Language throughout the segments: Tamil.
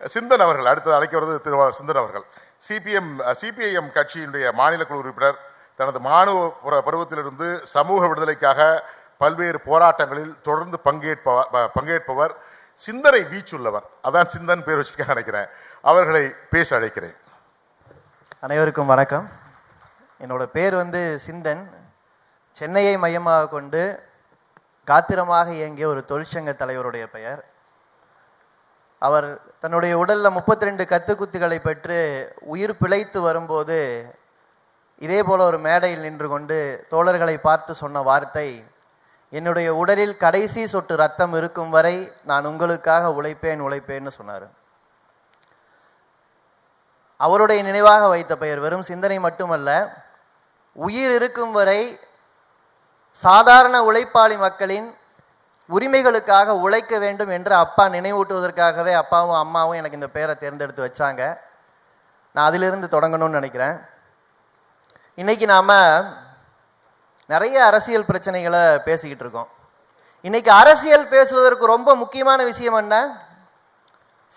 சிந்தன் அவர்கள் அடுத்து அழைக்க வருவது திருவாளர் சிந்தன் அவர்கள். சிபிஎம் சிபிஐஎம் கட்சியினுடைய மாநில குழு உறுப்பினர் தனது மாணவ பருவத்திலிருந்து சமூக விடுதலைக்காக பல்வேறு போராட்டங்களில் தொடர்ந்து பங்கேற்பவர் பங்கேற்பவர் சிந்தனை வீச்சுள்ளவர். அதான் சிந்தன் பேர் வச்சிருக்க நினைக்கிறேன். அவர்களை பேச அழைக்கிறேன். அனைவருக்கும் வணக்கம். என்னோட பேர் வந்து சிந்தன். சென்னையை மையமாக கொண்டு காத்திரமாக இயங்கிய ஒரு தொழிற்சங்க தலைவருடைய பெயர். அவர் தன்னுடைய உடல்ல 32 ரெண்டு கத்துக்குத்துகளை பெற்று உயிர் பிழைத்து வரும்போது இதே போல ஒரு மேடையில் நின்று கொண்டு தோழர்களை பார்த்து சொன்ன வார்த்தை என்னுடைய உடலில் கடைசி சொட்டு ரத்தம் இருக்கும் வரை நான் உங்களுக்காக உழைப்பேன் உழைப்பேன்னு சொன்னார். அவருடைய நினைவாக வைத்த பெயர் வெறும் சிந்தனை மட்டுமல்ல உயிர் இருக்கும் வரை சாதாரண உழைப்பாளி மக்களின் உரிமைகளுக்காக உழைக்க வேண்டும் என்று அப்பா நினைவூட்டுவதற்காகவே அப்பாவும் அம்மாவும் எனக்கு இந்த பெயரை தேர்ந்தெடுத்து வச்சாங்க. நான் அதிலிருந்து தொடங்கணும்னு நினைக்கிறேன். இன்னைக்கு நாம நிறைய அரசியல் பிரச்சனைகளை பேசிக்கிட்டு இருக்கோம். இன்னைக்கு அரசியல் பேசுவதற்கு ரொம்ப முக்கியமான விஷயம் என்ன?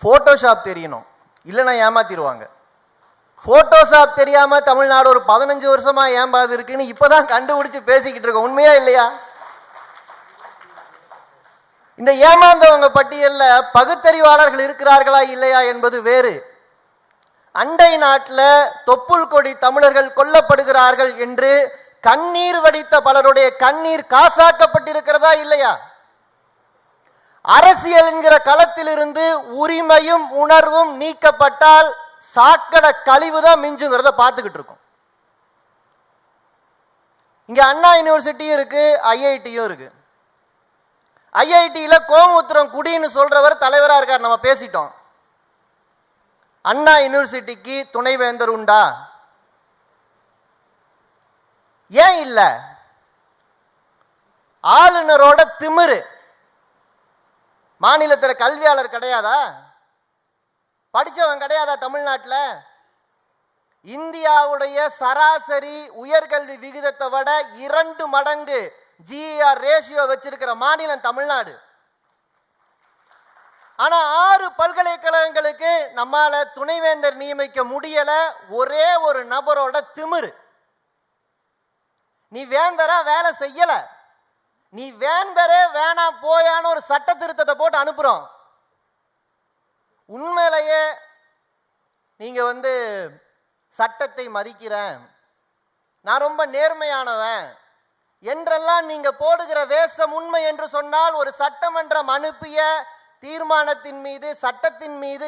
போட்டோஷாப் தெரியணும். இல்லைன்னா ஏமாத்திடுவாங்க. ஃபோட்டோஷாப் தெரியாம தமிழ்நாடு ஒரு பதினஞ்சு வருஷமா ஏம்பாது இருக்குன்னு இப்பதான் கண்டுபிடிச்சு பேசிக்கிட்டு இருக்கோம். உண்மையா இல்லையா? இந்த ஏமாந்தவங்க பட்டியல்ல பகுத்தறிவாளர்கள் இருக்கிறார்களா இல்லையா என்பது வேறு. அண்டை நாட்டில் தொப்புள் கொடி தமிழர்கள் கொல்லப்படுகிறார்கள் என்று கண்ணீர் வடித்த பலருடைய கண்ணீர் காசாக்கப்பட்டிருக்கிறதா இல்லையா? அரசியல் என்கிற களத்திலிருந்து உரிமையும் உணர்வும் நீக்கப்பட்டால் சாக்கடை கழிவுதான் மிஞ்சுங்கிறத பார்த்துக்கிட்டு இருக்கோம் இங்க அண்ணா யூனிவர்சிட்டியும் இருக்கு ஐஐடியும் இருக்கு. ஐஐடியில் கோமுத்திரம் குடின்னு சொல்றவர் தலைவரா இருக்கார். நம்ம பேசிட்டோம். அண்ணா யூனிவர்சிட்டிக்கு துணைவேந்தர் உண்டா? ஏன் இல்ல? ஆளுநரோட திமிரு. மாநிலத்துல கல்வியாளர் கிடையாதா? படிச்சவன் கிடையாதா தமிழ்நாட்டுல? இந்தியாவுடைய சராசரி உயர்கல்வி விகிதத்தை விட இரண்டு மடங்கு ஜிஆர் ரேஷியோ வச்சிருக்கிற மாநிலம் தமிழ்நாடு. ஆனா ஆறு பல்கலைக்கழகங்களுக்கு நம்மால துணைவேந்தர் நியமிக்க முடியல. ஒரே ஒரு நபரோட திமிரு. நீ வேந்தரா வேலை செய்யல. நீ வேந்தரே வேணாம் போயான்னு ஒரு சட்ட திருத்தத்தை போட்டு அனுப்புறோம். உண்மையிலேயே நீங்க வந்து சட்டத்தை மதிக்கிறேன். நான் ரொம்ப நேர்மையானவன். என்றெல்லாம் நீங்க போடுகிற வேஷம் உண்மை என்று சொன்னால் ஒரு சட்டமன்றம் அனுப்பிய தீர்மானத்தின் மீது சட்டத்தின் மீது